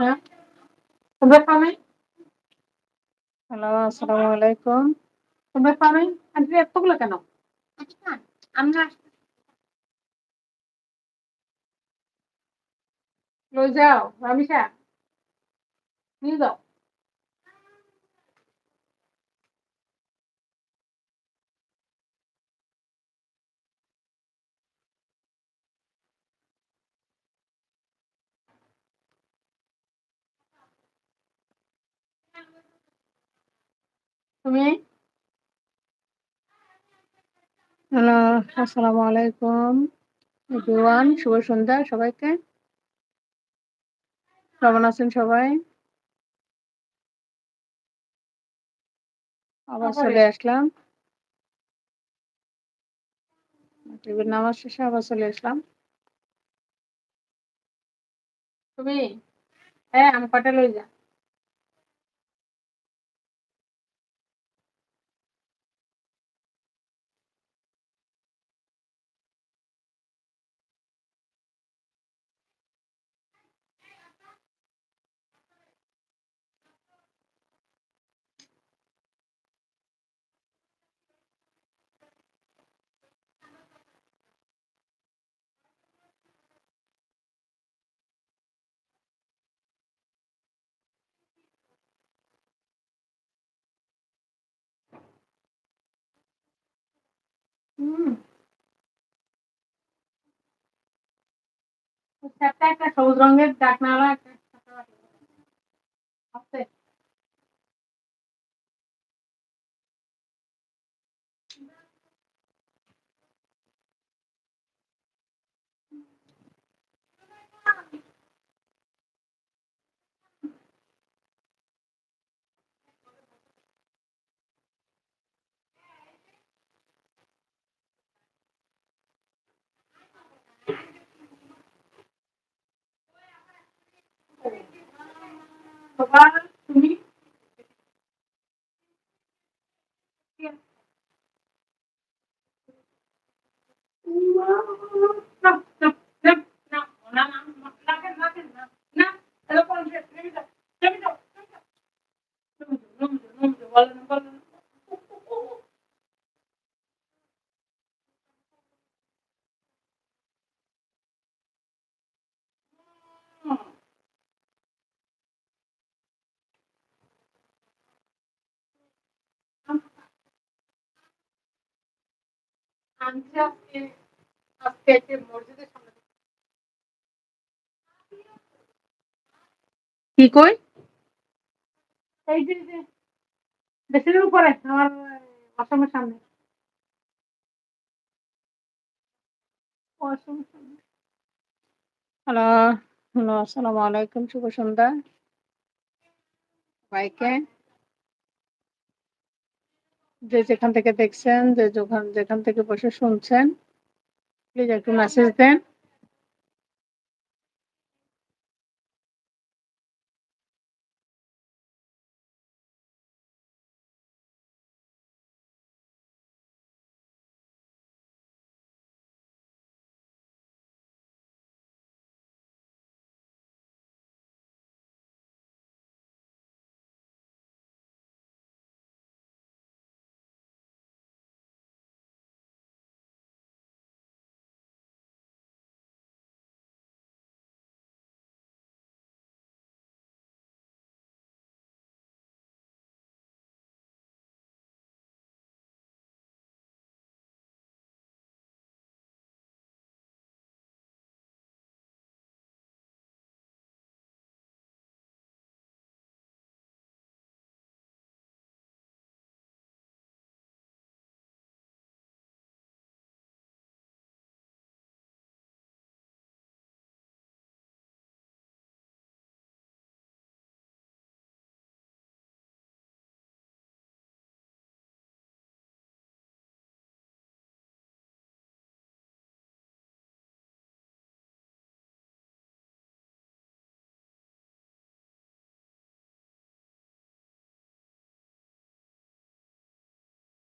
হ্যাঁ? তোমরা হ্যালো আসসালামু আলাইকুম। তোমরা নাই আন্টি এতগুলো কেন? আমরা লই যাও রামিসা নিয়ে যাও। তুমি? হ্যালো আসসালামু আলাইকুম এভরিওয়ান শুভ সন্ধ্যা সবাইকে। কেমন আছেন সবাই? আবার চলে আসলাম। নামাজ শেষে আবার চলে আসলাম। তুমি? হ্যাঁ আমি কটা লই যা। একটা একটা সবুজ রঙের ডাকনালা একটা बाबा तुम्ही Wow. কি কই? এই যে উপরে আমার অসমের সামনে। হ্যালো হ্যালো আসসালামু আলাইকুম শুভ সন্ধ্যা। সবাইকে যে যেখান থেকে দেখছেন যে যেখান যেখান থেকে বসে শুনছেন প্লিজ একটু মেসেজ দেন।